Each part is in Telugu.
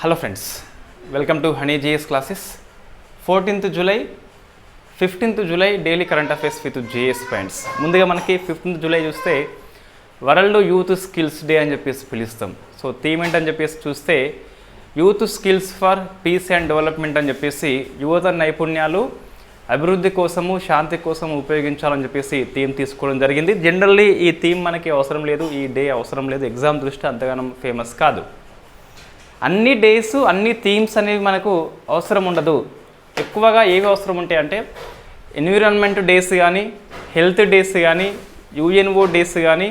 Hello friends welcome to Honey GS classes fourteenth July fifteenth July daily current affairs with GS points ముందుగా మనకి ఫిఫ్టీన్త్ జూలై చూస్తే వరల్డ్ యూత్ స్కిల్స్ డే అని చెప్పేసి పిలుస్తాం. సో థీమ్ ఏంటని చెప్పేసి చూస్తే youth skills for peace and development అని చెప్పేసి యువత నైపుణ్యాలు అభివృద్ధి కోసము శాంతి కోసం ఉపయోగించాలని చెప్పేసి థీమ్ తీసుకోవడం జరిగింది. జనరల్లీ ఈ థీమ్ మనకి అవసరం లేదు ఈ డే అవసరం లేదు ఎగ్జామ్ దృష్టి అంతగానం ఫేమస్ కాదు. అన్ని డేస్ అన్ని థీమ్స్ అనేవి మనకు అవసరం ఉండదు. ఎక్కువగా ఏవి అవసరం ఉంటాయి అంటే ఎన్విరాన్మెంట్ డేస్ కానీ హెల్త్ డేస్ కానీ యుఎన్ఓ డేస్ కానీ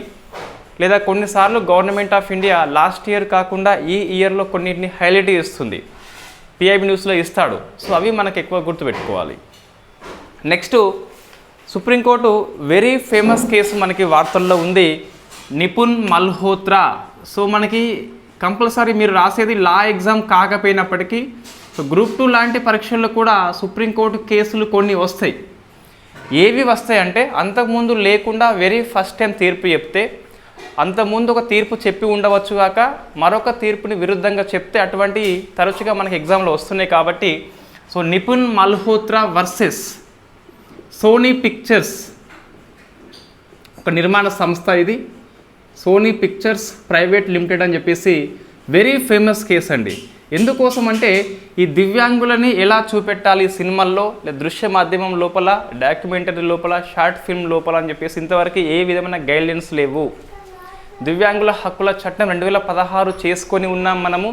లేదా కొన్నిసార్లు government of India last year కాకుండా ఈ ఇయర్లో కొన్నింటిని హైలైట్ చేస్తుంది. పిఐబి న్యూస్లో ఇస్తాడు. సో అవి మనకు ఎక్కువ గుర్తుపెట్టుకోవాలి. Next Supreme Court very famous case మనకి వార్తల్లో ఉంది. నిపుణ్ మల్హోత్రా. సో మనకి కంపల్సరీ మీరు రాసేది లా ఎగ్జామ్ కాకపోయినప్పటికీ సో గ్రూప్ టూ లాంటి పరీక్షల్లో కూడా సుప్రీంకోర్టు కేసులు కొన్ని వస్తాయి. ఏవి వస్తాయి అంటే అంతకుముందు లేకుండా వెరీ ఫస్ట్ టైం తీర్పు చెప్తే అంతకుముందు ఒక తీర్పు చెప్పి ఉండవచ్చు కాక మరొక తీర్పుని విరుద్ధంగా చెప్తే అటువంటి తరచుగా మనకి ఎగ్జామ్లో వస్తున్నాయి కాబట్టి so Nipun Malhotra versus Sony Pictures ఒక నిర్మాణ సంస్థ ఇది. సోనీ పిక్చర్స్ ప్రైవేట్ లిమిటెడ్ అని చెప్పేసి వెరీ ఫేమస్ కేస్ అండి. ఎందుకోసం అంటే ఈ దివ్యాంగులని ఎలా చూపెట్టాలి సినిమాల్లో? లేదా దృశ్య మాధ్యమం లోపల డాక్యుమెంటరీ లోపల షార్ట్ ఫిల్మ్ లోపల అని చెప్పేసి ఇంతవరకు ఏ విధమైన గైడ్లైన్స్ లేవు. దివ్యాంగుల హక్కుల చట్టం రెండు వేల పదహారు చేసుకొని ఉన్నాం మనము.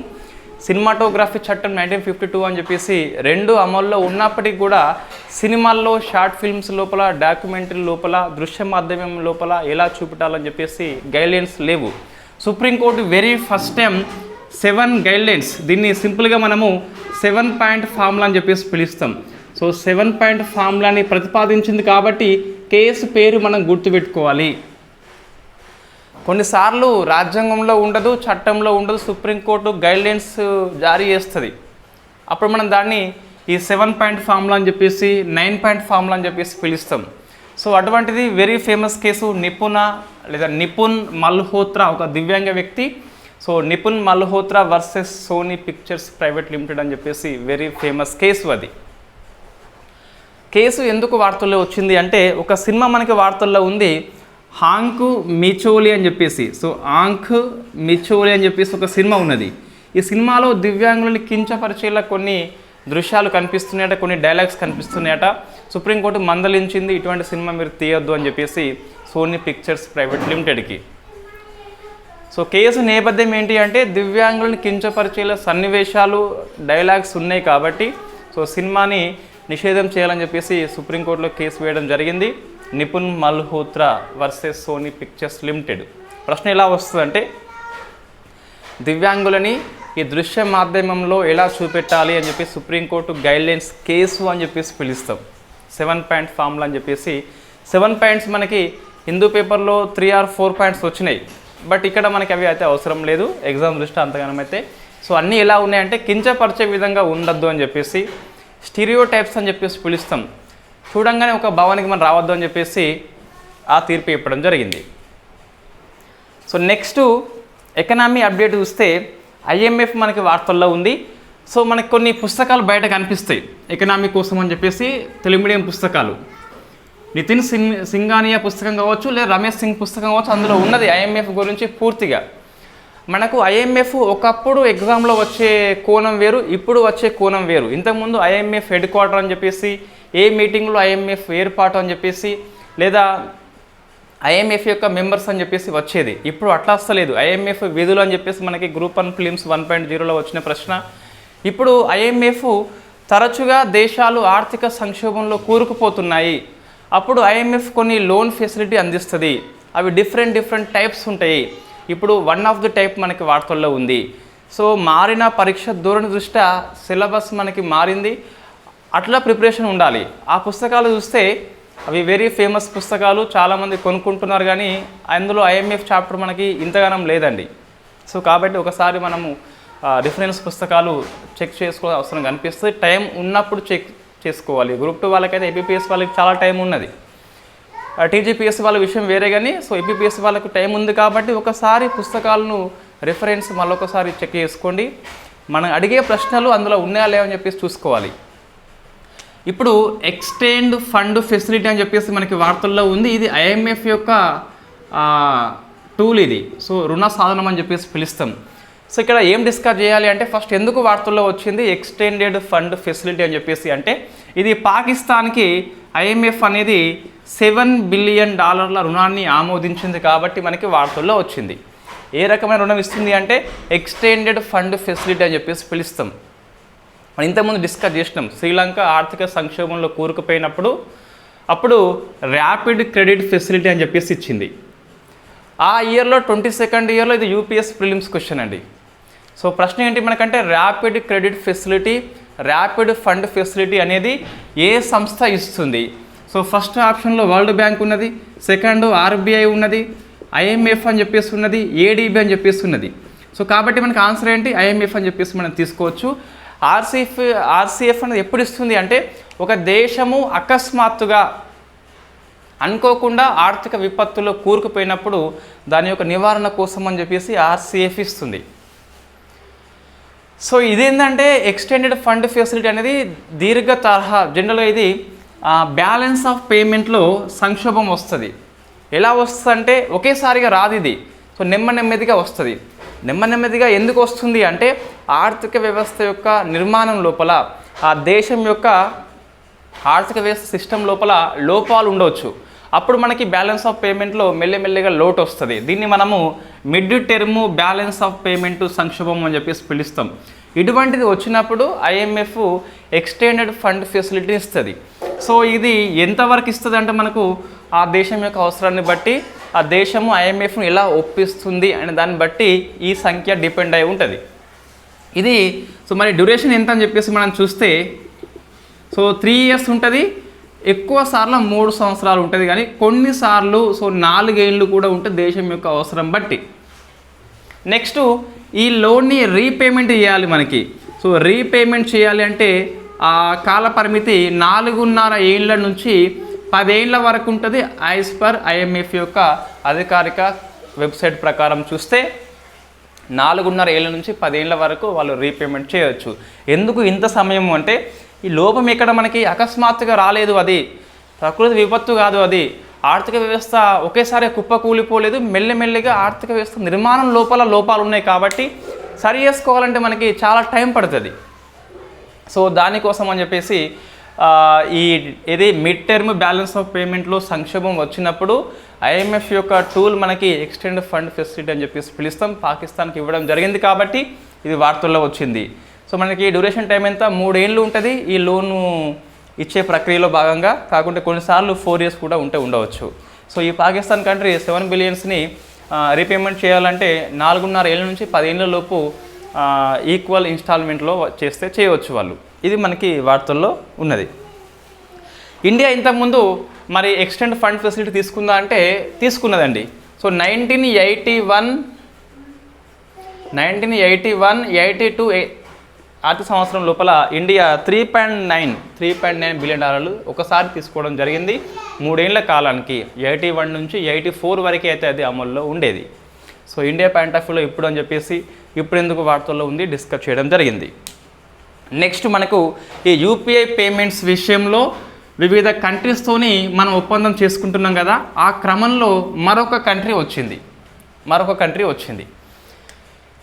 సినిమాటోగ్రఫీ చట్టం నైన్టీన్ ఫిఫ్టీ టూ అని చెప్పేసి రెండు అమల్లో ఉన్నప్పటికీ కూడా సినిమాల్లో షార్ట్ ఫిల్మ్స్ లోపల డాక్యుమెంటరీ లోపల దృశ్య మాధ్యమం లోపల ఎలా చూపెట్టాలని చెప్పేసి గైడ్లైన్స్ లేవు. Supreme Court very first time seven guidelines దీన్ని సింపుల్గా మనము సెవెన్ పాయింట్ ఫార్ములా అని చెప్పేసి పిలుస్తాం. సో సెవెన్ పాయింట్ ఫార్ములాని ప్రతిపాదించింది కాబట్టి కేసు పేరు మనం గుర్తుపెట్టుకోవాలి. కొన్నిసార్లు రాజ్యాంగంలో ఉండదు చట్టంలో ఉండదు సుప్రీంకోర్టు గైడ్లైన్స్ జారీ చేస్తుంది. అప్పుడు మనం దాన్ని ఈ సెవెన్ పాయింట్ ఫార్ములా అని చెప్పేసి నైన్ పాయింట్ ఫార్ములా అని చెప్పేసి పిలుస్తాం. సో అటువంటిది వెరీ ఫేమస్ కేసు నిపుణ లేదా నిపుణ్ మల్హోత్రా ఒక దివ్యాంగ వ్యక్తి. So Nipun Malhotra versus Sony Pictures private limited అని చెప్పేసి వెరీ ఫేమస్ కేసు అది. కేసు ఎందుకు వార్తల్లో వచ్చింది అంటే ఒక సినిమా మనకి వార్తల్లో ఉంది హాంక్ మిచోలి అని చెప్పేసి. సో ఆంక్ మిచోలి అని చెప్పేసి ఒక సినిమా ఉన్నది. ఈ సినిమాలో దివ్యాంగులని కించపరిచేలా కొన్ని దృశ్యాలు కనిపిస్తున్నాయట కొన్ని డైలాగ్స్ కనిపిస్తున్నాయట. సుప్రీంకోర్టు మందలించింది ఇటువంటి సినిమా మీరు తీయొద్దు అని చెప్పేసి సోనీ పిక్చర్స్ ప్రైవేట్ లిమిటెడ్కి సో కేసు నేపథ్యం ఏంటి అంటే దివ్యాంగులను కించపరిచేలా సన్నివేశాలు డైలాగ్స్ ఉన్నాయి కాబట్టి సో సినిమాని నిషేధం చేయాలని చెప్పేసి సుప్రీంకోర్టులో కేసు వేయడం జరిగింది. Nipun Malhotra versus Sony Pictures limited ప్రశ్న ఎలా వస్తుందంటే దివ్యాంగులని ఈ దృశ్య మాధ్యమంలో ఎలా చూపెట్టాలి అని చెప్పి సుప్రీంకోర్టు గైడ్లైన్స్ కేసు అని చెప్పేసి పిలుస్తాం. సెవెన్ పాయింట్ ఫార్ములా అని చెప్పేసి. సెవెన్ పాయింట్స్ మనకి హిందూ పేపర్లో త్రీ ఆర్ ఫోర్ పాయింట్స్ వచ్చినాయి. బట్ ఇక్కడ మనకి అవి అయితే అవసరం లేదు. ఎగ్జామ్ దృష్టి అంతగానం అయితే. సో అన్నీ ఎలా ఉన్నాయంటే కించపరిచే విధంగా ఉండద్దు అని చెప్పేసి. స్టీరియో టైప్స్ అని చెప్పేసి పిలుస్తాం. చూడంగానే ఒక భావానికి మనం రావద్దు అని చెప్పేసి ఆ తీర్పు ఇవ్వడం జరిగింది. సో నెక్స్ట్ ఎకనామీ అప్డేట్ చూస్తే ఐఎంఎఫ్ మనకి వార్తల్లో ఉంది. సో మనకి కొన్ని పుస్తకాలు బయట కనిపిస్తాయి. ఎకనామిక్ కోసం అని చెప్పేసి తెలుగు మీడియం పుస్తకాలు. నితిన్ సింగ్ సింగానియా పుస్తకం కావచ్చు లేదా రమేష్ సింగ్ పుస్తకం కావచ్చు అందులో ఉన్నది ఐఎంఎఫ్ గురించి పూర్తిగా. మనకు ఐఎంఎఫ్ ఒకప్పుడు ఎగ్జామ్లో వచ్చే కోణం వేరు ఇప్పుడు వచ్చే కోణం వేరు. ఇంతకుముందు ఐఎంఎఫ్ హెడ్ క్వార్టర్ అని చెప్పేసి ఏ మీటింగ్లో ఐఎంఎఫ్ ఏర్పాటు అని చెప్పేసి లేదా ఐఎంఎఫ్ యొక్క మెంబర్స్ అని చెప్పేసి వచ్చేది. ఇప్పుడు అట్లా వస్తలేదు ఐఎంఎఫ్ విధులు అని చెప్పేసి మనకి group one films one point జీరోలో వచ్చిన ప్రశ్న. ఇప్పుడు ఐఎంఎఫ్ తరచుగా దేశాలు ఆర్థిక సంక్షోభంలో కూరుకుపోతున్నాయి. అప్పుడు ఐఎంఎఫ్ కొన్ని లోన్ ఫెసిలిటీ అందిస్తుంది. అవి డిఫరెంట్ డిఫరెంట్ టైప్స్ ఉంటాయి. ఇప్పుడు వన్ ఆఫ్ ది టైప్ మనకి వార్తల్లో ఉంది. సో మారిన పరీక్ష ధోరణి దృష్ట్యా సిలబస్ మనకి మారింది. అట్లా ప్రిపరేషన్ ఉండాలి. ఆ పుస్తకాలు చూస్తే అవి వెరీ ఫేమస్ పుస్తకాలు చాలామంది కొనుక్కుంటున్నారు కానీ అందులో ఐఎంఎఫ్ చాప్టర్ మనకి ఇంతగానం లేదండి. సో కాబట్టి ఒకసారి మనము రిఫరెన్స్ పుస్తకాలు చెక్ చేసుకోవాల్సిన అవసరం కనిపిస్తుంది. టైం ఉన్నప్పుడు చెక్ చేసుకోవాలి. గ్రూప్ టూ వాళ్ళకైతే ఏపీపీఎస్ వాళ్ళకి చాలా టైం ఉన్నది. టీజీపీఎస్ వాళ్ళ విషయం వేరే కానీ సో ఏపీపీఎస్ వాళ్ళకు టైం ఉంది కాబట్టి ఒకసారి పుస్తకాలను రిఫరెన్స్ మళ్ళొకసారి చెక్ చేసుకోండి. మనం అడిగే ప్రశ్నలు అందులో ఉన్నాయా లేవని చెప్పేసి చూసుకోవాలి. ఇప్పుడు ఎక్స్టెండ్ ఫండ్ ఫెసిలిటీ అని చెప్పేసి మనకి వార్తల్లో ఉంది. ఇది ఐఎంఎఫ్ యొక్క టూల్ ఇది. సో రుణ సాధనం అని చెప్పేసి పిలుస్తాం. సో ఇక్కడ ఏం డిస్కస్ చేయాలి అంటే ఫస్ట్ ఎందుకు వార్తల్లో వచ్చింది ఎక్స్టెండెడ్ ఫండ్ ఫెసిలిటీ అని చెప్పేసి అంటే ఇది పాకిస్తాన్కి ఐఎంఎఫ్ అనేది సెవెన్ బిలియన్ డాలర్ల రుణాన్ని ఆమోదించింది కాబట్టి మనకి వార్తల్లో వచ్చింది. ఏ రకమైన రుణం ఇస్తుంది అంటే ఎక్స్టెండెడ్ ఫండ్ ఫెసిలిటీ అని చెప్పేసి పిలుస్తాం. మనం ఇంతకుముందు డిస్కస్ చేసినాం. శ్రీలంక ఆర్థిక సంక్షోభంలో కూరుకుపోయినప్పుడు అప్పుడు ర్యాపిడ్ క్రెడిట్ ఫెసిలిటీ అని చెప్పేసి ఇచ్చింది. ఆ ఇయర్లో ట్వంటీ సెకండ్ ఇయర్లో ఇది యూపీఎస్ ప్రిలిమ్స్ క్వశ్చన్ అండి. సో ప్రశ్న ఏంటి మనకంటే rapid credit facility rapid fund facility అనేది ఏ సంస్థ ఇస్తుంది? సో ఫస్ట్ ఆప్షన్లో వరల్డ్ బ్యాంక్ ఉన్నది సెకండ్ ఆర్బీఐ ఉన్నది ఐఎంఎఫ్ అని చెప్పేసి ఉన్నది ఏడీబీ అని చెప్పేసి ఉన్నది. సో కాబట్టి మనకి ఆన్సర్ ఏంటి? ఐఎంఎఫ్ అని చెప్పేసి మనం తీసుకోవచ్చు. ఆర్సీఎఫ్ ఆర్సీఎఫ్ అనేది ఎప్పుడు ఇస్తుంది అంటే ఒక దేశము అకస్మాత్తుగా అనుకోకుండా ఆర్థిక విపత్తులో కూరుకుపోయినప్పుడు దాని యొక్క నివారణ కోసం అని చెప్పేసి ఆర్సీఎఫ్ ఇస్తుంది. సో ఇదేంటంటే ఎక్స్టెండెడ్ ఫండ్ ఫెసిలిటీ అనేది దీర్ఘ తరహా జనరల్గా ఇది బ్యాలెన్స్ ఆఫ్ పేమెంట్లో సంక్షోభం వస్తుంది. ఎలా వస్తుంది అంటే ఒకేసారిగా రాదు ఇది. సో నెమ్మ నెమ్మదిగా వస్తుంది. నెమ్మ నెమ్మదిగా ఎందుకు వస్తుంది అంటే ఆర్థిక వ్యవస్థ యొక్క నిర్మాణం లోపల ఆ దేశం యొక్క ఆర్థిక వ్యవస్థ సిస్టమ్ లోపల లోపాలు ఉండవచ్చు. అప్పుడు మనకి బ్యాలెన్స్ ఆఫ్ పేమెంట్లో మెల్లమెల్లగా లోటు వస్తుంది. దీన్ని మనము mid term balance of payment సంక్షోభం అని చెప్పేసి పిలుస్తాం. ఇటువంటిది వచ్చినప్పుడు ఐఎంఎఫ్ ఎక్స్టెండెడ్ ఫండ్ ఫెసిలిటీ ఇస్తుంది. సో ఇది ఎంతవరకు ఇస్తుంది అంటే మనకు ఆ దేశం యొక్క అవసరాన్ని బట్టి ఆ దేశము ఐఎంఎఫ్ను ఎలా ఒప్పిస్తుంది అనే దాన్ని బట్టి ఈ సంఖ్య డిపెండ్ అయి ఉంటుంది. ఇది సో మరి డ్యూరేషన్ ఎంత అని చెప్పేసి మనం చూస్తే సో త్రీ ఇయర్స్ ఉంటుంది ఎక్కువ సార్లు మూడు సంవత్సరాలు ఉంటుంది కానీ కొన్నిసార్లు సో నాలుగేళ్ళు కూడా ఉంటుంది దేశం యొక్క అవసరం బట్టి. నెక్స్ట్ ఈ లోన్ని రీపేమెంట్ చేయాలి మనకి. సో రీపేమెంట్ చేయాలి అంటే ఆ కాల పరిమితి నాలుగున్నర ఏళ్ళ నుంచి పదేళ్ళ వరకు ఉంటుంది. ఐస్ పర్ ఐఎంఎఫ్ యొక్క అధికారిక వెబ్సైట్ ప్రకారం చూస్తే నాలుగున్నర ఏళ్ళ నుంచి పదేళ్ళ వరకు వాళ్ళు రీపేమెంట్ చేయవచ్చు ఎందుకు ఇంత సమయం అంటే ఈ లోపం ఇక్కడ మనకి అకస్మాత్తుగా రాలేదు అది. ప్రకృతి విపత్తు కాదు అది. ఆర్థిక వ్యవస్థ ఒకేసారి కుప్పకూలిపోలేదు. మెల్లమెల్లిగా ఆర్థిక వ్యవస్థ నిర్మాణం లోపల లోపాలు ఉన్నాయి కాబట్టి సరి చేసుకోవాలంటే మనకి చాలా టైం పడుతుంది. సో దానికోసం అని చెప్పేసి ఈ ఇది మిడ్ టర్మ్ బ్యాలెన్స్ ఆఫ్ పేమెంట్లో సంక్షోభం వచ్చినప్పుడు ఐఎంఎఫ్ యొక్క టూల్ మనకి ఎక్స్టెండ్ ఫండ్ ఫెసిలిటీ అని చెప్పేసి పిలుస్తాం. పాకిస్తాన్కి ఇవ్వడం జరిగింది కాబట్టి ఇది వార్తల్లో వచ్చింది. సో మనకి డ్యూరేషన్ టైం ఎంత? మూడేళ్ళు ఉంటుంది. ఈ లోను ఇచ్చే ప్రక్రియలో భాగంగా కాకుంటే కొన్నిసార్లు ఫోర్ ఇయర్స్ కూడా ఉంటే ఉండవచ్చు. సో ఈ పాకిస్తాన్ కంట్రీ సెవెన్ బిలియన్స్ని రీపేమెంట్ చేయాలంటే నాలుగున్నర ఏళ్ళ నుంచి పదేళ్ళ లోపు ఈక్వల్ ఇన్స్టాల్మెంట్లో చేస్తే చేయవచ్చు వాళ్ళు. ఇది మనకి వార్తల్లో ఉన్నది. ఇండియా ఇంతకుముందు మరి ఎక్స్టెండ్ ఫండ్ ఫెసిలిటీ తీసుకుందా అంటే తీసుకున్నదండి. So nineteen eighty one nineteen eighty one eighty two ఆర్థిక సంవత్సరం లోపల India three point nine three point nine billion డాలర్లు ఒకసారి తీసుకోవడం జరిగింది. మూడేళ్ళ కాలానికి ఎయిటీ వన్ నుంచి ఎయిటీ ఫోర్ వరకే అయితే అది అమల్లో ఉండేది. సో ఇండియా పాయింట్ ఇప్పుడు అని చెప్పేసి ఇప్పుడు ఎందుకు వార్తల్లో ఉంది డిస్కస్ చేయడం జరిగింది. నెక్స్ట్ మనకు ఈ యూపీఐ పేమెంట్స్ విషయంలో వివిధ కంట్రీస్తోని మనం ఒప్పందం చేసుకుంటున్నాం కదా ఆ క్రమంలో మరొక కంట్రీ వచ్చింది. మరొక కంట్రీ వచ్చింది.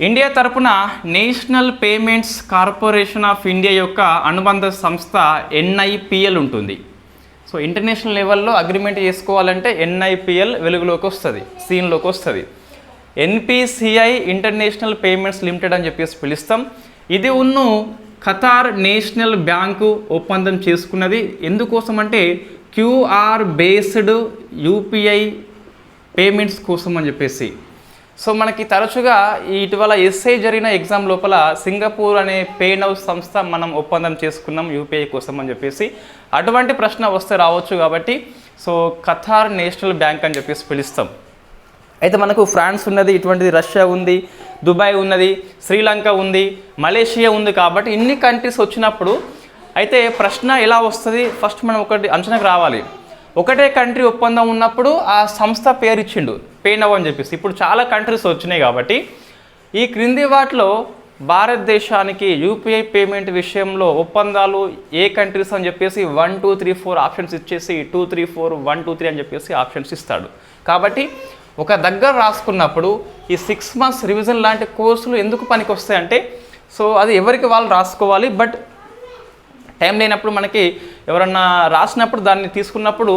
ఇండియా తరపున national payments corporation of India యొక్క అనుబంధ సంస్థ ఎన్ఐపిఎల్ ఉంటుంది. సో ఇంటర్నేషనల్ లెవెల్లో అగ్రిమెంట్ చేసుకోవాలంటే ఎన్ఐపిఎల్ వెలుగులోకి వస్తుంది సీన్లోకి వస్తుంది. ఎన్పిసిఐ ఇంటర్నేషనల్ పేమెంట్స్ లిమిటెడ్ అని చెప్పేసి పిలుస్తాం. ఇది ఉన్ను ఖతార్ నేషనల్ బ్యాంకు ఒప్పందం చేసుకున్నది. ఎందుకోసం అంటే క్యూఆర్ బేస్డ్ యూపీఐ పేమెంట్స్ కోసం అని చెప్పేసి. సో మనకి తరచుగా ఇటీవల ఎస్ఐ జరిగిన ఎగ్జామ్ లోపల సింగపూర్ అనే పేనవ్ సంస్థ మనం ఒప్పందం చేసుకున్నాం యూపీఐ కోసం అని చెప్పేసి. అటువంటి ప్రశ్న వస్తే రావచ్చు కాబట్టి. సో ఖతార్ నేషనల్ బ్యాంక్ అని చెప్పేసి పిలుస్తాం. అయితే మనకు ఫ్రాన్స్ ఉన్నది ఇటువంటిది రష్యా ఉంది దుబాయ్ ఉన్నది శ్రీలంక ఉంది మలేషియా ఉంది కాబట్టి ఇన్ని కంట్రీస్ వచ్చినప్పుడు అయితే ప్రశ్న ఎలా వస్తుంది? ఫస్ట్ మనం ఒకటి అంచనాకు రావాలి. ఒకటే కంట్రీ ఒప్పందం ఉన్నప్పుడు ఆ సంస్థ పేరు ఇచ్చిండు పేనవ్ అని చెప్పేసి. ఇప్పుడు చాలా కంట్రీస్ వచ్చినాయి కాబట్టి ఈ క్రింది వాటిలో భారతదేశానికి యూపీఐ పేమెంట్ విషయంలో ఒప్పందాలు ఏ కంట్రీస్ అని చెప్పేసి one two three four options ఇచ్చేసి two three four one two three అని చెప్పేసి ఆప్షన్స్ ఇస్తాడు. కాబట్టి ఒక దగ్గర రాసుకున్నప్పుడు ఈ సిక్స్ మంత్స్ రివిజన్ లాంటి కోర్సులు ఎందుకు పనికి వస్తాయంటే సో అది ఎవరికి వాళ్ళు రాసుకోవాలి బట్ టైం లేనప్పుడు మనకి ఎవరన్నా రాసినప్పుడు దాన్ని తీసుకున్నప్పుడు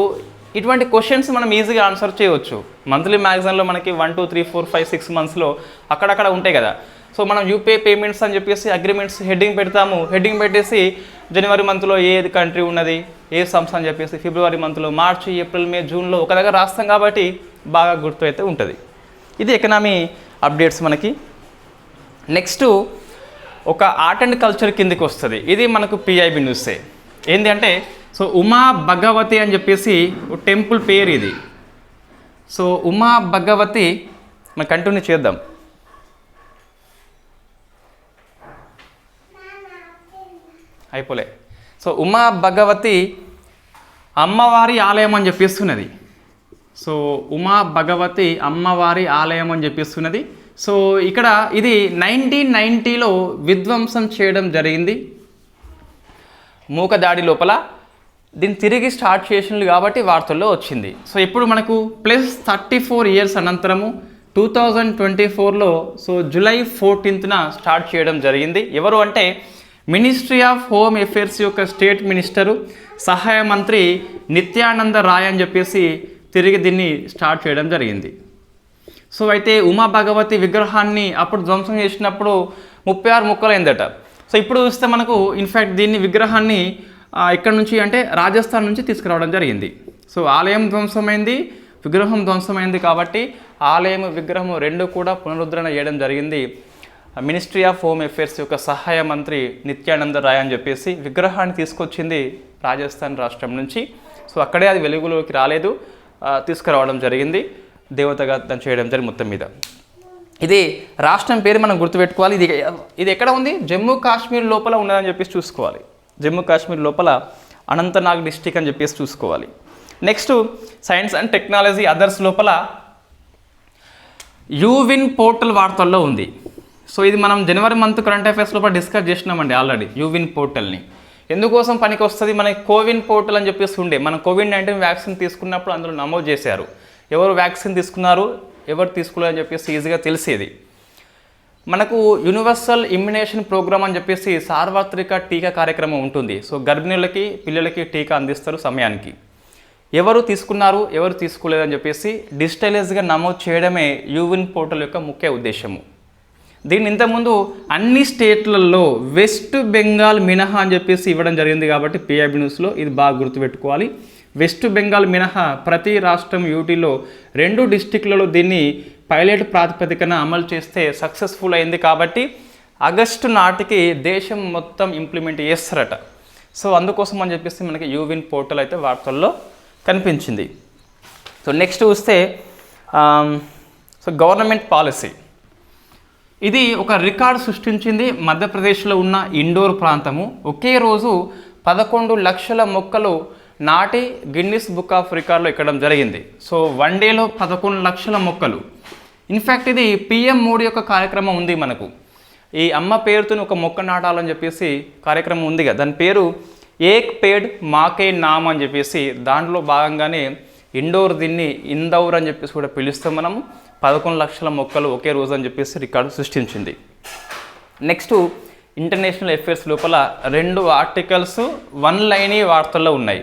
ఇటువంటి క్వశ్చన్స్ మనం ఈజీగా ఆన్సర్ చేయవచ్చు. మంత్లీ మ్యాగజైన్లో మనకి one two three four five six మంత్స్లో అక్కడక్కడ ఉంటాయి కదా. సో మనం యూపీఐ పేమెంట్స్ అని చెప్పేసి అగ్రిమెంట్స్ హెడ్డింగ్ పెడతాము. హెడ్డింగ్ పెట్టేసి జనవరి మంత్లో ఏది కంట్రీ ఉన్నది ఏ సంస్థ అని చెప్పేసి ఫిబ్రవరి మంత్లో మార్చి ఏప్రిల్ మే జూన్లో ఒక దగ్గర రాస్తాం కాబట్టి బాగా గుర్తు అయితే ఉంటుంది. ఇది ఎకనామీ అప్డేట్స్ మనకి. నెక్స్ట్ ఒక ఆర్ట్ అండ్ కల్చర్ కిందికి వస్తుంది. ఇది మనకు పిఐబి న్యూసే ఏంటి అంటే సో ఉమా భగవతి అని చెప్పేసి ఒక టెంపుల్ పేరు ఇది. సో ఉమా భగవతి మనం కంటిన్యూ చేద్దాం. అయిపోలే. సో ఉమా భగవతి అమ్మవారి ఆలయం అని చెప్పిస్తున్నది. సో ఉమా భగవతి అమ్మవారి ఆలయం అని చెప్పిస్తున్నది. సో ఇక్కడ ఇది నైన్టీన్ నైంటీలో విధ్వంసం చేయడం జరిగింది. మూకదాడి లోపల దీన్ని తిరిగి స్టార్ట్ చేసింది కాబట్టి వార్తల్లో వచ్చింది. సో ఇప్పుడు మనకు ప్లస్ థర్టీ ఫోర్ ఇయర్స్ అనంతరము టూ థౌజండ్ ట్వంటీ ఫోర్లో సో జూలై ఫోర్టీన్త్న స్టార్ట్ చేయడం జరిగింది. ఎవరు అంటే మినిస్ట్రీ ఆఫ్ హోమ్ అఫేర్స్ యొక్క స్టేట్ మినిస్టరు సహాయ మంత్రి నిత్యానంద రాయ్ అని చెప్పేసి తిరిగి దీన్ని స్టార్ట్ చేయడం జరిగింది. సో అయితే ఉమా భగవతి విగ్రహాన్ని అప్పుడు ధ్వంసం చేసినప్పుడు ముప్పై ఆరు ముక్కలైందట సో ఇప్పుడు చూస్తే మనకు ఇన్ఫ్యాక్ట్ దీన్ని విగ్రహాన్ని ఆ, ఎక్కడి నుంచి అంటే రాజస్థాన్ నుంచి తీసుకురావడం జరిగింది. సో ఆలయం ధ్వంసమైంది విగ్రహం ధ్వంసమైంది కాబట్టి ఆలయం విగ్రహం రెండు కూడా పునరుద్ధరణ చేయడం జరిగింది. మినిస్ట్రీ ఆఫ్ హోమ్ అఫేర్స్ యొక్క సహాయ మంత్రి నిత్యానంద రాయ్ అని చెప్పేసి విగ్రహాన్ని తీసుకొచ్చింది రాజస్థాన్ రాష్ట్రం నుంచి. సో అక్కడే అది వెలుగులోకి రాలేదు. తీసుకురావడం జరిగింది. దేవతగా దాన్ని చేయడం జరిగింది మొత్తం మీద. ఇది రాష్ట్రం పేరు మనం గుర్తుపెట్టుకోవాలి. ఇది ఇది ఎక్కడ ఉంది? జమ్మూ కాశ్మీర్ లోపల ఉన్నదని చెప్పేసి చూసుకోవాలి. జమ్మూ కాశ్మీర్ లోపల అనంతనాగ్ డిస్టిక్ అని చెప్పేసి చూసుకోవాలి. Next science and technology others లోపల యూవిన్ పోర్టల్ వార్తల్లో ఉంది. సో ఇది మనం జనవరి మంత్ కరెంట్ అఫైర్స్ లోపల డిస్కస్ చేసినామండి ఆల్రెడీ యూవిన్ పోర్టల్ని ఎందుకోసం పనికి వస్తుంది? మనకి కోవిన్ పోర్టల్ అని చెప్పేసి ఉండే మనం కోవిడ్ నైన్టీన్ వ్యాక్సిన్ తీసుకున్నప్పుడు అందులో నమోదు చేశారు. ఎవరు వ్యాక్సిన్ తీసుకున్నారు? ఎవరు తీసుకోలేదని చెప్పేసి ఈజీగా తెలిసేది. మనకు యూనివర్సల్ ఇమ్యునేషన్ ప్రోగ్రామ్ అని చెప్పేసి సార్వత్రిక టీకా కార్యక్రమం ఉంటుంది. సో గర్భిణులకి పిల్లలకి టీకా అందిస్తారు సమయానికి. ఎవరు తీసుకున్నారు? ఎవరు తీసుకోలేదని చెప్పేసి డిజిటలైజ్గా నమోదు చేయడమే యూవిన్ పోర్టల్ యొక్క ముఖ్య ఉద్దేశము. దీన్ని ఇంతకుముందు అన్ని స్టేట్లలో వెస్ట్ బెంగాల్ మినహా అని చెప్పేసి ఇవ్వడం జరిగింది కాబట్టి పిఐబి న్యూస్లో ఇది బాగా గుర్తుపెట్టుకోవాలి. వెస్ట్ బెంగాల్ మినహా ప్రతి రాష్ట్రం యూటీలో రెండు డిస్టిక్లలో దీన్ని పైలట్ ప్రాతిపదికన అమలు చేస్తే సక్సెస్ఫుల్ అయింది కాబట్టి ఆగస్టు నాటికి దేశం మొత్తం ఇంప్లిమెంట్ చేస్తారట. సో అందుకోసం అని చెప్పేసి మనకి యూవిన్ పోర్టల్ అయితే వార్తల్లో కనిపించింది. సో నెక్స్ట్ చూస్తే సో గవర్నమెంట్ పాలసీ. ఇది ఒక రికార్డు సృష్టించింది మధ్యప్రదేశ్లో ఉన్న ఇండోర్ ప్రాంతము. ఒకే రోజు పదకొండు లక్షల మొక్కలు నాటి గిన్నిస్ బుక్ ఆఫ్ రికార్డులో ఎక్కడం జరిగింది. సో వన్ డేలో పదకొండు లక్షల మొక్కలు. ఇన్ఫ్యాక్ట్ ఇది పిఎం మోడీ యొక్క కార్యక్రమం ఉంది మనకు. ఈ అమ్మ పేరుతో ఒక మొక్క నాటాలని చెప్పేసి కార్యక్రమం ఉంది కదా. దాని పేరు ఏక్ పేడ్ మాకే నామ్ అని చెప్పేసి దాంట్లో భాగంగానే ఇండోర్ దీన్ని ఇందౌర్ అని చెప్పేసి కూడా పిలుస్తాం మనం పదకొండు లక్షల మొక్కలు ఒకే రోజు అని చెప్పేసి రికార్డు సృష్టించింది. నెక్స్ట్ ఇంటర్నేషనల్ అఫేర్స్ లోపల రెండు ఆర్టికల్స్ వన్ లైన్ వార్తల్లో ఉన్నాయి.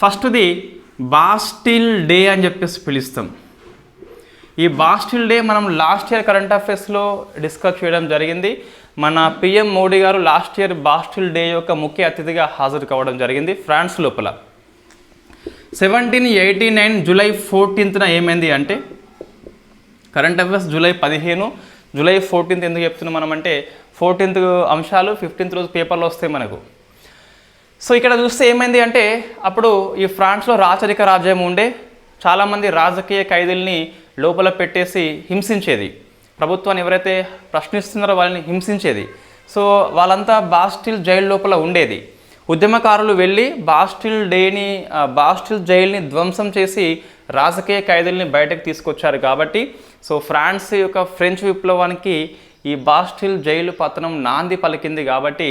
ఫస్ట్ది బాస్టిల్ డే అని చెప్పేసి పిలుస్తాం. ఈ బాస్టిల్ డే మనం లాస్ట్ ఇయర్ కరెంట్ అఫైర్స్లో డిస్కస్ చేయడం జరిగింది. మన పిఎం మోడీ గారు లాస్ట్ ఇయర్ బాస్టిల్ డే యొక్క ముఖ్య అతిథిగా హాజరు కావడం జరిగింది ఫ్రాన్స్ లోపల. సెవెంటీన్ ఎయిటీ నైన్ జూలై ఫోర్టీన్త్న ఏమైంది అంటే కరెంట్ అఫైర్స్ జూలై పదిహేను జూలై ఫోర్టీన్త్ ఎందుకు చెప్తున్నాం మనం అంటే ఫోర్టీన్త్ అంశాలు ఫిఫ్టీన్త్ రోజు పేపర్లో వస్తాయి మనకు. సో ఇక్కడ చూస్తే ఏమైంది అంటే అప్పుడు ఈ ఫ్రాన్స్లో రాచరిక రాజ్యం ఉండే చాలామంది రాజకీయ ఖైదీల్ని లోపల పెట్టేసి హింసించేది. ప్రభుత్వాన్ని ఎవరైతే ప్రశ్నిస్తున్నారో వాళ్ళని హింసించేది. సో వాళ్ళంతా బాస్టిల్ జైలు లోపల ఉండేది. ఉద్యమకారులు వెళ్ళి బాస్టిల్ డేని బాస్టిల్ జైల్ని ధ్వంసం చేసి రాజకీయ ఖైదీల్ని బయటకు తీసుకొచ్చారు కాబట్టి సో ఫ్రాన్స్ యొక్క ఫ్రెంచ్ విప్లవానికి ఈ బాస్టిల్ జైలు పతనం నాంది పలికింది కాబట్టి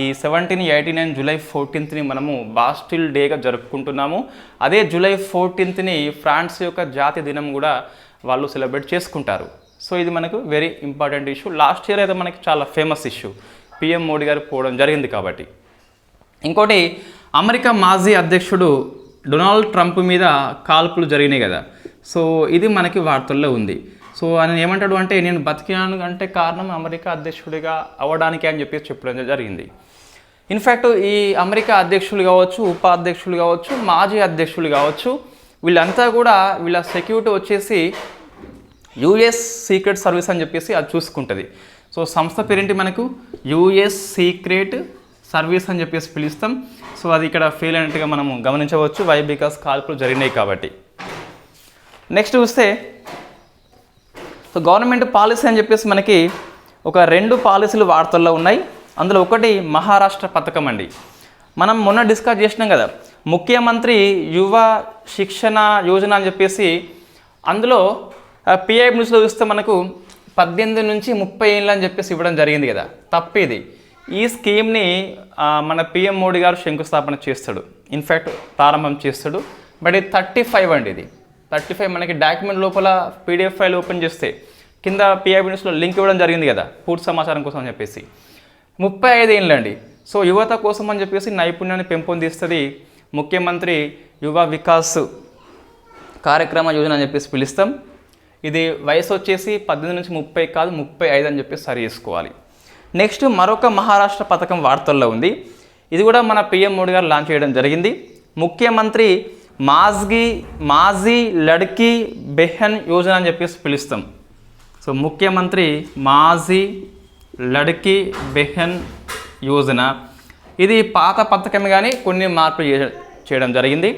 ఈ సెవెంటీన్ ఎయిటీ నైన్ జూలై ఫోర్టీన్త్ని మనము బాస్టిల్ డేగా జరుపుకుంటున్నాము. అదే జూలై ఫోర్టీన్త్ని ఫ్రాన్స్ యొక్క జాతి దినం కూడా వాళ్ళు సెలబ్రేట్ చేసుకుంటారు. సో ఇది మనకు very important issue. Last year అయితే మనకి చాలా ఫేమస్ ఇష్యూ. పిఎం మోడీ గారు పోవడం జరిగింది కాబట్టి. ఇంకోటి అమెరికా మాజీ అధ్యక్షుడు డొనాల్డ్ ట్రంప్ మీద కాల్పులు జరిగినాయి కదా. సో ఇది మనకి వార్తల్లో ఉంది. సో ఆయన ఏమంటాడు అంటే నేను బతికినాను అంటే కారణం అమెరికా అధ్యక్షుడిగా అవ్వడానికి అని చెప్పేసి చెప్పడం జరిగింది. ఇన్ఫ్యాక్ట్ ఈ అమెరికా అధ్యక్షులు కావచ్చు ఉపాధ్యక్షులు కావచ్చు మాజీ అధ్యక్షులు కావచ్చు వీళ్ళంతా కూడా వీళ్ళ సెక్యూరిటీ వచ్చేసి యుఎస్ సీక్రెట్ సర్వీస్ అని చెప్పేసి అది చూసుకుంటుంది. సో సంస్థ పేరేంటి మనకు? యుఎస్ సీక్రెట్ సర్వీస్ అని చెప్పేసి పిలుస్తాం. సో అది ఇక్కడ ఫెయిల్ అయినట్టుగా మనము గమనించవచ్చు. వై బికాస్ కాల్పులు జరిగినాయి కాబట్టి. నెక్స్ట్ చూస్తే సో గవర్నమెంట్ పాలసీ అని చెప్పేసి మనకి ఒక రెండు పాలసీలు వార్తల్లో ఉన్నాయి. అందులో ఒకటి మహారాష్ట్ర పథకం అండి. మనం మొన్న డిస్కస్ చేసినాం కదా ముఖ్యమంత్రి యువ శిక్షణ యోజన అని చెప్పేసి అందులో పిఐ న్యూస్లో చూస్తే మనకు పద్దెనిమిది నుంచి ముప్పై ఏళ్ళు అని చెప్పేసి ఇవ్వడం జరిగింది కదా. తప్పేది. ఈ స్కీమ్ని మన పిఎం మోడీ గారు శంకుస్థాపన చేస్తాడు. ఇన్ఫ్యాక్ట్ ప్రారంభం చేస్తాడు. బట్ ఇది థర్టీ ఫైవ్ అండి ఇది. థర్టీ ఫైవ్ మనకి డాక్యుమెంట్ లోపల పీడిఎఫ్ ఫైల్ ఓపెన్ చేస్తే కింద పిఐబి న్యూస్లో లింక్ ఇవ్వడం జరిగింది కదా పూర్తి సమాచారం కోసం అని చెప్పేసి. ముప్పై ఐదు ఏళ్ళండి. సో యువత కోసం అని చెప్పేసి నైపుణ్యాన్ని పెంపొందిస్తుంది ముఖ్యమంత్రి యువ వికాస్ కార్యక్రమ యోజన అని చెప్పేసి పిలుస్తాం. ఇది వయసు వచ్చేసి పద్దెనిమిది నుంచి ముప్పై కాదు ముప్పై ఐదు అని చెప్పేసి సరి చేసుకోవాలి. నెక్స్ట్ మరొక మహారాష్ట్ర పథకం వార్తల్లో ఉంది. ఇది కూడా మన పిఎం మోడీ గారు లాంచ్ చేయడం జరిగింది. ముఖ్యమంత్రి మాజ్గి మాజీ లడ్కీ బెహన్ యోజన అని చెప్పేసి పిలుస్తాం. సో ముఖ్యమంత్రి మాజీ లడ్కీ బెహన్ యోజన. ఇది పాత పథకమే కానీ కొన్ని మార్పులు చేయడం జరిగింది.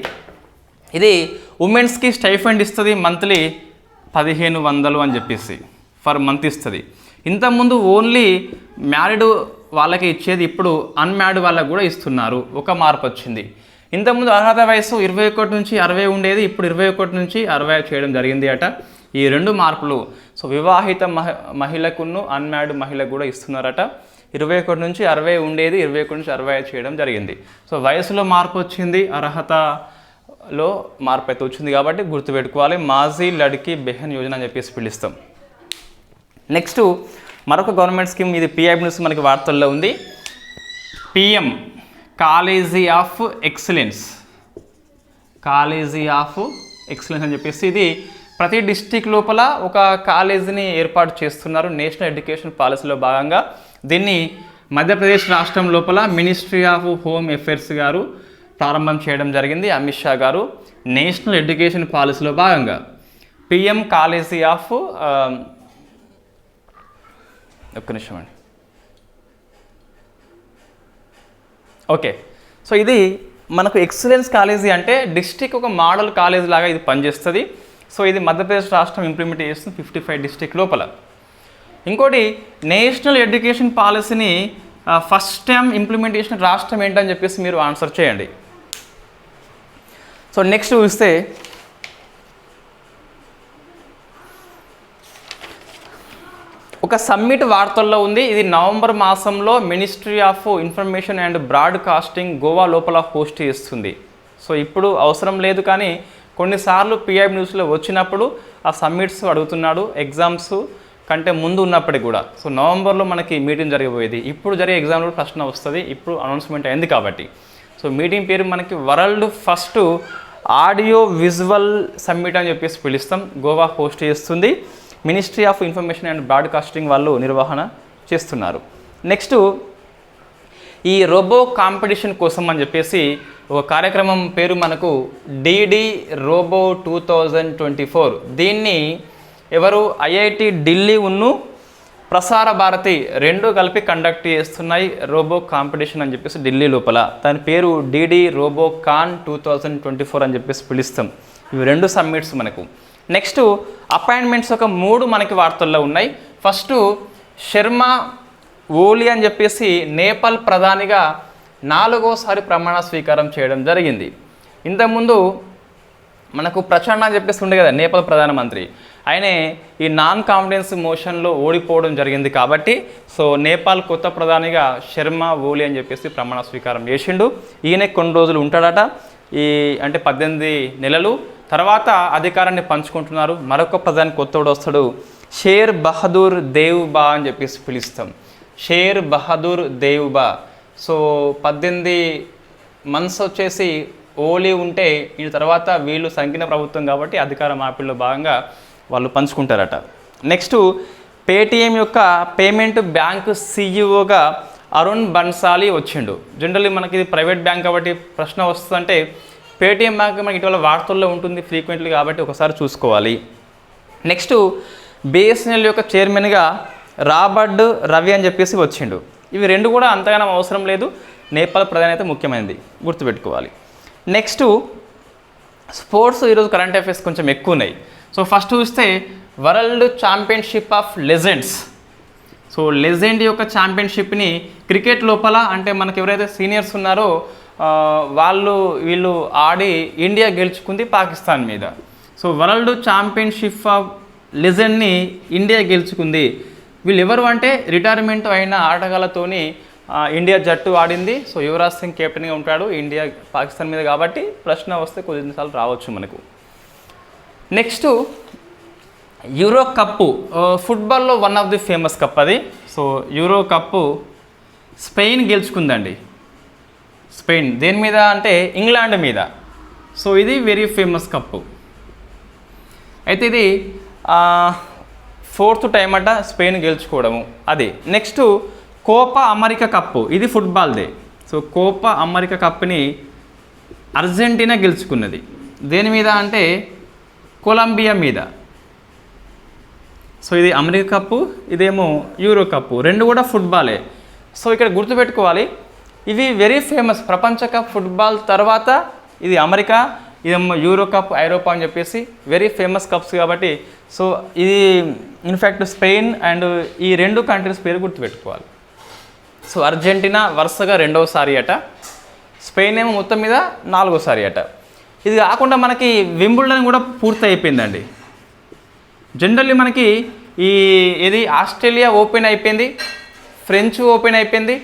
ఇది ఉమెన్స్కి స్టైఫండ్ ఇస్తుంది మంత్లీ పదిహేను వందలు అని చెప్పేసి ఫర్ మంత్ ఇస్తుంది. ఇంతకుముందు ఓన్లీ మ్యారీడ్ వాళ్ళకి ఇచ్చేది ఇప్పుడు అన్మ్యారీడ్ వాళ్ళకి కూడా ఇస్తున్నారు. ఒక మార్పు వచ్చింది. ఇంతకుముందు అర్హత వయసు ఇరవై ఒకటి నుంచి అరవై ఉండేది ఇప్పుడు ఇరవై ఒకటి నుంచి అరవై చేయడం జరిగింది అట ఈ రెండు మార్పులు సో వివాహిత మహ మహిళకును అన్మ్యారీడ్ మహిళకు కూడా ఇస్తున్నారట. ఇరవై ఒకటి నుంచి అరవై ఉండేది ఇరవై ఒకటి నుంచి అరవై చేయడం జరిగింది. సో వయసులో మార్పు వచ్చింది అర్హతలో మార్పు అయితే వచ్చింది కాబట్టి గుర్తుపెట్టుకోవాలి. మాజీ లడ్కి బెహన్ యోజన అని చెప్పేసి పిలుస్తాం. నెక్స్ట్ మరొక గవర్నమెంట్ స్కీమ్ ఇది పిఐబి న్యూస్ మనకి వార్తల్లో ఉంది. PM college of excellence. College of excellence అని చెప్పేసి ఇది ప్రతి డిస్టిక్ లోపల ఒక కాలేజీని ఏర్పాటు చేస్తున్నారు. నేషనల్ ఎడ్యుకేషన్ పాలసీలో భాగంగా దీన్ని మధ్యప్రదేశ్ రాష్ట్రం లోపల మినిస్ట్రీ ఆఫ్ హోమ్ అఫేర్స్ గారు ప్రారంభం చేయడం జరిగింది. అమిత్ షా గారు నేషనల్ ఎడ్యుకేషన్ పాలసీలో భాగంగా. పిఎం కాలేజీ ఆఫ్ ఒక్క నిమిషం అండి. ఓకే. సో ఇది మనకు ఎక్సలెన్స్ కాలేజీ అంటే డిస్టిక్ ఒక మోడల్ కాలేజ్ లాగా ఇది పనిచేస్తుంది. సో ఇది మధ్యప్రదేశ్ రాష్ట్రం ఇంప్లిమెంట్ చేస్తుంది ఫిఫ్టీ ఫైవ్ డిస్టిక్ లోపల. ఇంకోటి నేషనల్ ఎడ్యుకేషన్ పాలసీని ఫస్ట్ టైం ఇంప్లిమెంట్ చేసిన రాష్ట్రం ఏంటని చెప్పేసి మీరు ఆన్సర్ చేయండి. సో నెక్స్ట్ చూస్తే ఒక సమ్మిట్ వార్తల్లో ఉంది. ఇది నవంబర్ మాసంలో ministry of information and broadcasting Goa లోపల హోస్ట్ చేస్తుంది. సో ఇప్పుడు అవసరం లేదు కానీ కొన్నిసార్లు పిఐబి న్యూస్లో వచ్చినప్పుడు ఆ సమ్మిట్స్ అడుగుతున్నాడు ఎగ్జామ్స్ కంటే ముందు ఉన్నప్పటికి కూడా. సో నవంబర్లో మనకి మీటింగ్ జరిగిపోయేది ఇప్పుడు జరిగే ఎగ్జామ్లో ప్రశ్న వస్తుంది. ఇప్పుడు అనౌన్స్మెంట్ అయింది కాబట్టి. సో మీటింగ్ పేరు మనకి world first audio visual summit అని చెప్పేసి పిలుస్తాం. గోవా హోస్ట్ చేస్తుంది. Ministry of information and broadcasting వాళ్ళు నిర్వహణ చేస్తున్నారు. నెక్స్ట్ ఈ రోబో కాంపిటీషన్ కోసం అని చెప్పేసి ఒక కార్యక్రమం పేరు మనకు DD Robo two thousand twenty four దీన్ని ఎవరు ఐఐటి ఢిల్లీ ఉన్ను ప్రసార భారతి రెండు కలిపి కండక్ట్ చేస్తున్నాయి రోబో కాంపిటీషన్ అని చెప్పేసి ఢిల్లీ లోపల. దాని పేరు DD Robocon two thousand twenty four అని చెప్పేసి పిలుస్తాం. ఇవి రెండు సమ్మిట్స్ మనకు. నెక్స్ట్ అపాయింట్మెంట్స్ ఒక మూడు మనకి వార్తల్లో ఉన్నాయి. ఫస్ట్ శర్మ ఓలి అని చెప్పేసి నేపాల్ ప్రధానిగా నాలుగోసారి ప్రమాణ స్వీకారం చేయడం జరిగింది. ఇంతకుముందు మనకు ప్రచండ అని చెప్పేసి ఉండే కదా నేపాల్ ప్రధానమంత్రి. ఆయనే ఈ నాన్ కాన్ఫిడెన్స్ మోషన్లో ఓడిపోవడం జరిగింది కాబట్టి సో నేపాల్ కొత్త ప్రధానిగా శర్మ ఓలి అని చెప్పేసి ప్రమాణ స్వీకారం చేసిండు. ఈయన కొన్ని రోజులు ఉంటాడట. ఈ అంటే పద్దెనిమిది నెలలు తర్వాత అధికారాన్ని పంచుకుంటున్నారు. మరొక ప్రధాని కొత్తోడు వస్తాడు. షేర్ బహదూర్ దేవ్బా అని చెప్పేసి పిలుస్తాం. షేర్ బహదూర్ దేవ్బా. సో పద్దెనిమిది మంత్స్ వచ్చేసి ఓలీ ఉంటే ఈ తర్వాత వీళ్ళు సంకీర్ణ ప్రభుత్వం కాబట్టి అధికార మార్పిడిలో భాగంగా వాళ్ళు పంచుకుంటారట. నెక్స్ట్ పేటిఎం యొక్క పేమెంట్ బ్యాంక్ సీఈఓగా అరుణ్ బన్సాలి వచ్చిండు. జనరల్లీ మనకి ఇది ప్రైవేట్ బ్యాంక్ కాబట్టి ప్రశ్న వస్తుందంటే పేటిఎం బ్యాంక్ మనకి ఇటీవల వార్తల్లో ఉంటుంది ఫ్రీక్వెంట్లీ కాబట్టి ఒకసారి చూసుకోవాలి. నెక్స్ట్ బిఎస్ఎన్ఎల్ యొక్క చైర్మన్గా రాబర్డ్ రవి అని చెప్పేసి వచ్చిండు. ఇవి రెండు కూడా అంతగానం అవసరం లేదు. నేపాల్ ప్రధాని అయితే ముఖ్యమైనది. గుర్తుపెట్టుకోవాలి. నెక్స్ట్ స్పోర్ట్స్ ఈరోజు కరెంట్ అఫైర్స్ కొంచెం ఎక్కువ ఉన్నాయి. సో ఫస్ట్ చూస్తే world championship of legends. So legend యొక్క ఛాంపియన్షిప్ని క్రికెట్ లోపల అంటే మనకి ఎవరైతే సీనియర్స్ ఉన్నారో వాళ్ళు వీళ్ళు ఆడి ఇండియా గెలుచుకుంది పాకిస్తాన్ మీద. సో వరల్డ్ ఛాంపియన్షిప్ ఆఫ్ లెజెండ్ని ఇండియా గెలుచుకుంది. వీళ్ళు ఎవరు అంటే రిటైర్మెంట్ అయిన ఆటగాళ్ళతోని ఇండియా జట్టు ఆడింది. సో యువరాజ్ సింగ్ కెప్టెన్గా ఉంటాడు ఇండియా పాకిస్తాన్ మీద కాబట్టి ప్రశ్న వస్తే కొన్నిసార్లు రావచ్చు మనకు. Next euro cup ఫుట్బాల్లో one of the famous cup అది. సో యూరో కప్పు స్పెయిన్ గెలుచుకుందండి. స్పెయిన్. దేని మీద అంటే ఇంగ్లాండ్ మీద. సో ఇది వెరీ ఫేమస్ కప్పు. అయితే ఇది ఫోర్త్ టైం అట స్పెయిన్ గెలుచుకోవడము. అది. Next Copa America cup. ఇది ఫుట్బాల్దే. సో కోపా అమెరికా కప్ని అర్జెంటీనా గెలుచుకున్నది. దేని మీద అంటే కొలంబియా మీద. సో ఇది అమెరికా కప్పు ఇదేమో యూరో కప్పు. రెండు కూడా ఫుట్బాలే. సో ఇక్కడ గుర్తుపెట్టుకోవాలి ఇవి వెరీ ఫేమస్ ప్రపంచ కప్ ఫుట్బాల్ తర్వాత ఇది అమెరికా ఇదేమో యూరో కప్ ఐరోపా అని చెప్పేసి వెరీ ఫేమస్ కప్స్ కాబట్టి. సో ఇది ఇన్ఫ్యాక్ట్ స్పెయిన్ అండ్ ఈ రెండు కంట్రీస్ పేరు గుర్తుపెట్టుకోవాలి. సో అర్జెంటీనా వరుసగా రెండవసారి అట. స్పెయిన్ ఏమో మొత్తం మీద నాలుగోసారి అట. ఇది కాకుండా మనకి వింబుల్డన్ కూడా పూర్తి అయిపోయిందండి జనరల్లీ మనకి ఈ ఇది ఆస్ట్రేలియా ఓపెన్ అయిపోయింది ఫ్రెంచ్ ఓపెన్ అయిపోయింది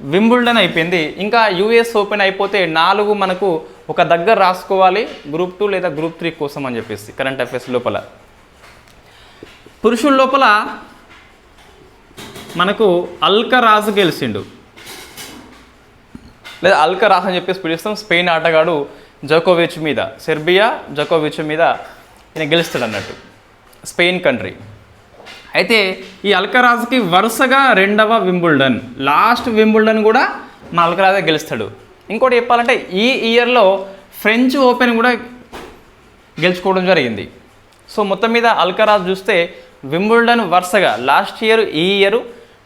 వింబుల్డన్ అయిపోయింది. ఇంకా యూఎస్ ఓపెన్ అయిపోతే నాలుగు మనకు ఒక దగ్గర రాసుకోవాలి గ్రూప్ టూ లేదా గ్రూప్ త్రీ కోసం అని చెప్పేసి కరెంట్ అఫైర్స్ లోపల. పురుషుల లోపల మనకు అల్కరాజు గెలిచిండు. లేదా అల్కరాజ్ అని చెప్పేసి పిలుస్తాం. స్పెయిన్ ఆటగాడు జకోవిచ్ మీద సెర్బియా జకోవిచ్ మీద ఈయన గెలుస్తాడు అన్నట్టు స్పెయిన్ కంట్రీ. అయితే ఈ అల్కరాజ్కి వరుసగా రెండవ వింబుల్డన్. లాస్ట్ వింబుల్డన్ కూడా మా అల్కరాజే గెలుస్తాడు. ఇంకోటి చెప్పాలంటే ఈ ఇయర్లో ఫ్రెంచ్ ఓపెన్ కూడా గెలుచుకోవడం జరిగింది. సో మొత్తం మీద అల్కరాజ్ చూస్తే వింబుల్డన్ వరుసగా లాస్ట్ ఇయర్ ఈ ఇయర్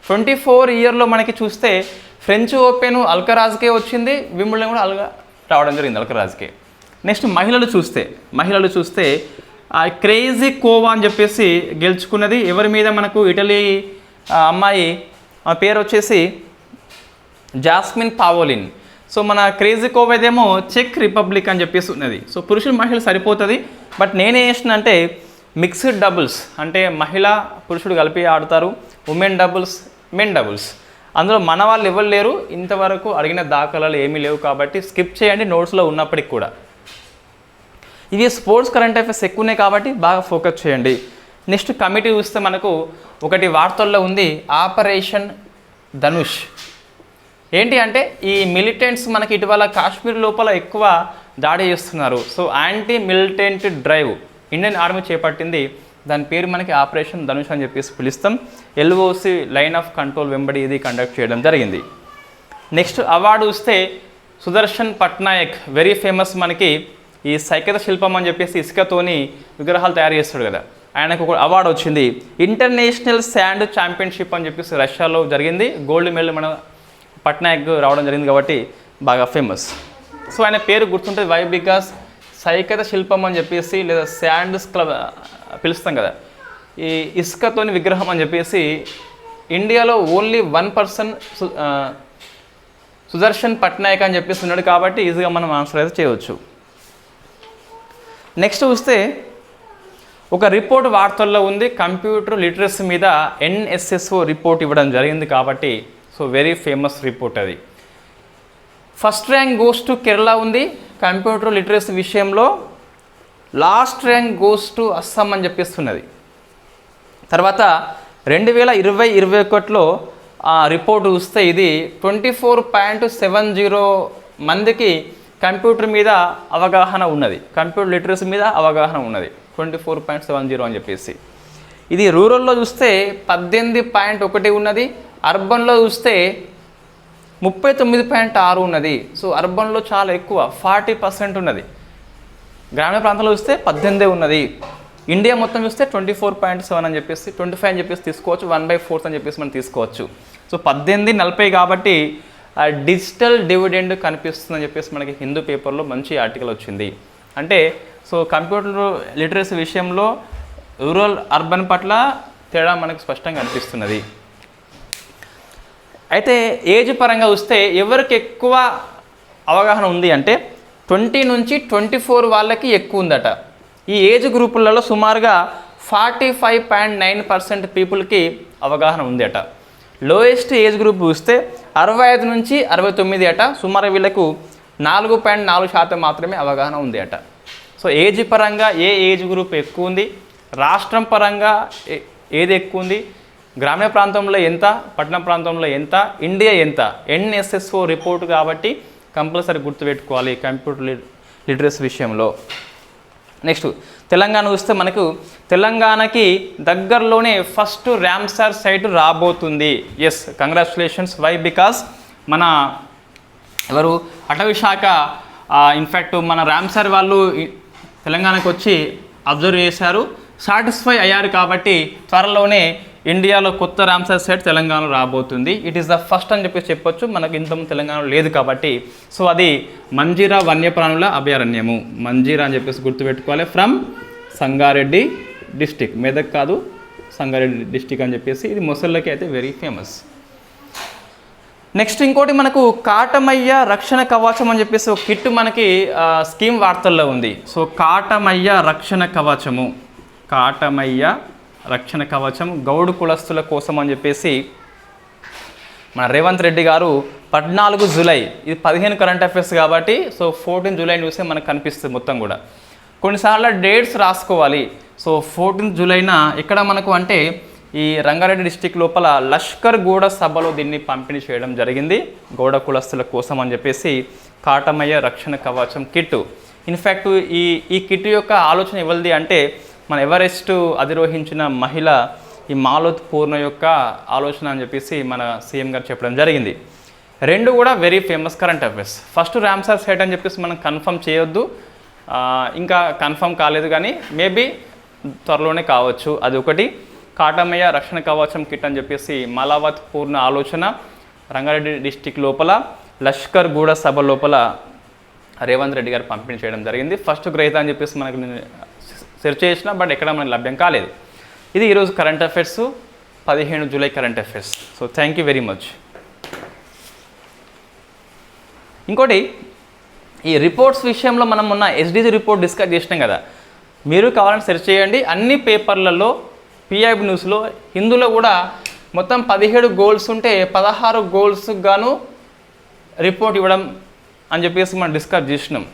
ట్వంటీ ఫోర్ ఇయర్లో మనకి చూస్తే ఫ్రెంచ్ ఓపెన్ అల్కరాజ్కే వచ్చింది వింబుల్డన్ కూడా అల్గా రావడం జరిగింది అల్కరాజ్కే. నెక్స్ట్ మహిళలు చూస్తే మహిళలు చూస్తే క్రేజీ కోవా అని చెప్పేసి గెలుచుకున్నది. ఎవరి మీద మనకు ఇటలీ అమ్మాయి పేరు వచ్చేసి జాస్మిన్ పావోలిన్. సో మన క్రేజీ కోవేదేమో చెక్ రిపబ్లిక్ అని చెప్పేసి ఉన్నది. సో పురుషులు మహిళలు సరిపోతుంది. బట్ నేనే చేసిన అంటే మిక్స్డ్ డబుల్స్ అంటే మహిళ పురుషుడు కలిపి ఆడతారు. Women doubles men doubles. అందులో మన వాళ్ళు ఎవరు లేరు. ఇంతవరకు అడిగిన దాఖలాలు ఏమీ లేవు కాబట్టి స్కిప్ చేయండి. నోట్స్లో ఉన్నప్పటికి కూడా. ఇవి స్పోర్ట్స్ కరెంట్ అఫైర్స్ ఎక్కువనే కాబట్టి బాగా ఫోకస్ చేయండి. నెక్స్ట్ కమిటీ చూస్తే మనకు ఒకటి వార్తల్లో ఉంది ఆపరేషన్ ధనుష్. ఏంటి అంటే ఈ మిలిటెంట్స్ మనకి ఇటీవల కాశ్మీర్ లోపల ఎక్కువ దాడి చేస్తున్నారు. So anti militant drive Indian army చేపట్టింది. దాని పేరు మనకి ఆపరేషన్ ధనుష్ అని చెప్పేసి పిలుస్తాం. ఎల్ఓసి లైన్ ఆఫ్ కంట్రోల్ వెంబడి ఇది కండక్ట్ చేయడం జరిగింది. నెక్స్ట్ అవార్డు వస్తే సుదర్శన్ పట్నాయక్ వెరీ ఫేమస్ మనకి ఈ సైకత శిల్పం అని చెప్పేసి ఇసుకతోని విగ్రహాలు తయారు చేస్తాడు కదా. ఆయనకు ఒక అవార్డు వచ్చింది. ఇంటర్నేషనల్ శాండ్ ఛాంపియన్షిప్ అని చెప్పేసి రష్యాలో జరిగింది. గోల్డ్ మెడల్ మన పట్నాయక్ రావడం జరిగింది కాబట్టి బాగా ఫేమస్ సో ఆయన పేరు గుర్తుంటుంది వై బికాస్ సైకత శిల్పం అని చెప్పేసి లేదా శాండ్ క్లబ్ పిలుస్తాం కదా. ఈ ఇసుకతోని విగ్రహం అని చెప్పేసి ఇండియాలో only one person Sudarshan Patnaik అని చెప్పేసి ఉన్నాడు కాబట్టి ఈజీగా మనం ఆన్సర్ అయితే చేయవచ్చు. నెక్స్ట్ చూస్తే ఒక రిపోర్ట్ వార్తల్లో ఉంది. కంప్యూటర్ లిటరసీ మీద ఎన్ఎస్ఎస్ఓ రిపోర్ట్ ఇవ్వడం జరిగింది కాబట్టి సో వెరీ ఫేమస్ రిపోర్ట్ అది. First rank goes to Kerala ఉంది. కంప్యూటర్ లిటరసీ విషయంలో last rank goes to Assam అని చెప్పిస్తున్నది. తర్వాత రెండు వేల ఇరవై ఇరవై ఒకటిలో ఆ రిపోర్ట్ చూస్తే ఇది twenty four point seven zero మందికి కంప్యూటర్ మీద అవగాహన ఉన్నది. కంప్యూటర్ లిటరసీ మీద అవగాహన ఉన్నది. Twenty four point seven zero అని చెప్పేసి. ఇది రూరల్లో చూస్తే పద్దెనిమిది పాయింట్ ఒకటి ఉన్నది. అర్బన్లో చూస్తే ముప్పై తొమ్మిది పాయింట్ ఆరు ఉన్నది. సో అర్బన్లో చాలా ఎక్కువ ఫార్టీ పర్సెంట్ ఉన్నది. గ్రామీణ ప్రాంతంలో చూస్తే పద్దెనిమిదే ఉన్నది. ఇండియా మొత్తం చూస్తే ట్వంటీ ఫోర్ పాయింట్ సెవెన్ అని చెప్పేసి ట్వంటీ ఫైవ్ అని చెప్పేసి తీసుకోవచ్చు. వన్ బై ఫోర్త్ అని చెప్పేసి మనం తీసుకోవచ్చు. సో పద్దెనిమిది నలభై కాబట్టి ఆ డిజిటల్ డివిడెండ్ కనిపిస్తుందని చెప్పేసి మనకి హిందూ పేపర్లో మంచి ఆర్టికల్ వచ్చింది. అంటే సో కంప్యూటర్ లిటరసీ విషయంలో రూరల్ అర్బన్ పట్ల తేడా మనకు స్పష్టంగా అనిపిస్తున్నది. అయితే ఏజ్ పరంగా వస్తే ఎవరికి ఎక్కువ అవగాహన ఉంది అంటే ట్వంటీ నుంచి ట్వంటీ ఫోర్ వాళ్ళకి ఎక్కువ ఉందట. ఈ ఏజ్ గ్రూపులలో సుమారుగా forty five point nine percent పీపుల్కి అవగాహన ఉంది అట లోయెస్ట్ ఏజ్ గ్రూప్ చూస్తే అరవై ఐదు నుంచి అరవై తొమ్మిది అట సుమారు వీళ్ళకు నాలుగు పాయింట్ నాలుగు శాతం మాత్రమే అవగాహన ఉంది అట. సో ఏజ్ పరంగా ఏ ఏజ్ గ్రూప్ ఎక్కువ ఉంది? రాష్ట్రం పరంగా ఏ- ఏది ఎక్కువ ఉంది? గ్రామీణ ప్రాంతంలో ఎంత? పట్టణ ప్రాంతంలో ఎంత? ఇండియా ఎంత? ఎన్ఎస్ఎస్ఓ రిపోర్ట్ కాబట్టి కంపల్సరీ గుర్తుపెట్టుకోవాలి కంప్యూటర్ లి లిటరసీ విషయంలో. నెక్స్ట్ తెలంగాణ చూస్తే మనకు తెలంగాణకి దగ్గరలోనే ఫస్ట్ ర్యామ్సార్ సైట్ రాబోతుంది. ఎస్ కంగ్రాచులేషన్స్ వై బికాస్ మన ఎవరు? అటవీ శాఖ ఇన్ఫ్యాక్ట్ మన రామ్సార్ వాళ్ళు తెలంగాణకు వచ్చి అబ్జర్వ్ చేశారు. సాటిస్ఫై అయ్యారు కాబట్టి త్వరలోనే ఇండియాలో కొత్త రామ్సార్ సైట్ తెలంగాణలో రాబోతుంది. ఇట్ ఈస్ ద ఫస్ట్ అని చెప్పి చెప్పొచ్చు. మనకు ఇంత తెలంగాణలో లేదు కాబట్టి. సో అది మంజీరా వన్యప్రాణుల అభయారణ్యము. మంజీరా అని చెప్పేసి గుర్తుపెట్టుకోవాలి. ఫ్రమ్ సంగారెడ్డి డిస్టిక్ మెదక్ కాదు సంగారెడ్డి డిస్టిక్ అని చెప్పేసి. ఇది మొసళ్ళకి అయితే వెరీ ఫేమస్ నెక్స్ట్ ఇంకోటి మనకు కాటమయ్య రక్షణ కవచం అని చెప్పేసి ఒక కిట్ మనకి స్కీమ్ వార్తల్లో ఉంది. సో కాటమయ్య రక్షణ కవచము. కాటమయ్య రక్షణ కవచం గౌడు కులస్తుల కోసం అని చెప్పేసి మన రేవంత్ రెడ్డి గారు పద్నాలుగు జూలై ఇది పదిహేను కరెంట్ అఫైర్స్ కాబట్టి సో ఫోర్టీన్ జూలై చూస్తే మనకు కనిపిస్తుంది మొత్తం కూడా. కొన్నిసార్లు డేట్స్ రాసుకోవాలి. సో ఫోర్టీన్త్ జూలైన ఇక్కడ మనకు అంటే ఈ రంగారెడ్డి డిస్టిక్ లోపల లష్కర్ గూడ సభలో దీన్ని పంపిణీ చేయడం జరిగింది. గౌడ కులస్తుల కోసం అని చెప్పేసి కాటమయ్య రక్షణ కవచం కిట్ ఇన్ఫ్యాక్ట్ ఈ ఈ కిట్ యొక్క ఆలోచన ఎవరిది అంటే మన ఎవరెస్ట్ అధిరోహించిన మహిళ ఈ మాలోత్ పూర్ణ యొక్క ఆలోచన అని చెప్పేసి మన సీఎం గారు చెప్పడం జరిగింది. రెండు కూడా very famous current affairs first Ramsar site అని చెప్పేసి మనం కన్ఫర్మ్ చేయొద్దు. ఇంకా కన్ఫర్మ్ కాలేదు కానీ మేబీ త్వరలోనే కావచ్చు. అది ఒకటి. కాటమయ్య రక్షణ కవచం కిట్ అని చెప్పేసి మలావత్ పూర్ణ ఆలోచన రంగారెడ్డి డిస్టిక్ లోపల లష్కర్ గూడ సభ లోపల రేవంత్ రెడ్డి గారు పంపిణీ చేయడం జరిగింది. ఫస్ట్ గ్రహీత అని చెప్పేసి మనకు సెర్చ్ చేసినా బట్ ఎక్కడ మనకు లభ్యం కాలేదు. ఇది ఈరోజు కరెంట్ అఫైర్స్ పదిహేను July current affairs so thank you very much ఇంకోటి ఈ రిపోర్ట్స్ విషయంలో మనం మొన్న ఎస్డిజి రిపోర్ట్ డిస్కస్ చేసినాం కదా. మీరు కావాలని సెర్చ్ చేయండి. అన్ని పేపర్లలో పిఐబి న్యూస్లో హిందూలో కూడా మొత్తం పదిహేడు గోల్స్ ఉంటే పదహారు గోల్స్ గాను రిపోర్ట్ ఇవ్వడం అని చెప్పేసి మనం డిస్కస్ చేసినాం.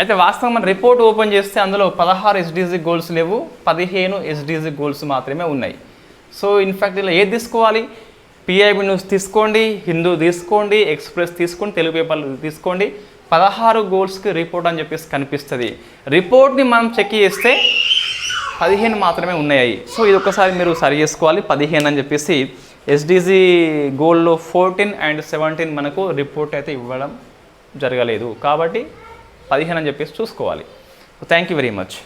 అయితే వాస్తవం మన రిపోర్ట్ ఓపెన్ చేస్తే అందులో పదహారు ఎస్డిజి గోల్స్ లేవు పదిహేను ఎస్డిజి గోల్స్ మాత్రమే ఉన్నాయి. సో ఇన్ఫ్యాక్ట్ ఇలా ఏది తీసుకోవాలి? పిఐబి న్యూస్ తీసుకోండి హిందూ తీసుకోండి ఎక్స్ప్రెస్ తీసుకోండి తెలుగు పేపర్లు తీసుకోండి. పదహారు గోల్స్కి రిపోర్ట్ అని చెప్పేసి కనిపిస్తుంది. రిపోర్ట్ని మనం చెక్ చేస్తే పదిహేను మాత్రమే ఉన్నాయి. సో ఇది ఒకసారి మీరు సరి చేసుకోవాలి పదిహేను అని చెప్పేసి. ఎస్డిజి గోల్లో ఫోర్టీన్ అండ్ సెవెంటీన్ మనకు రిపోర్ట్ అయితే ఇవ్వడం జరగలేదు. కాబట్టి పదిహేను అని చెప్పేసి చూసుకోవాలి. Thank you very much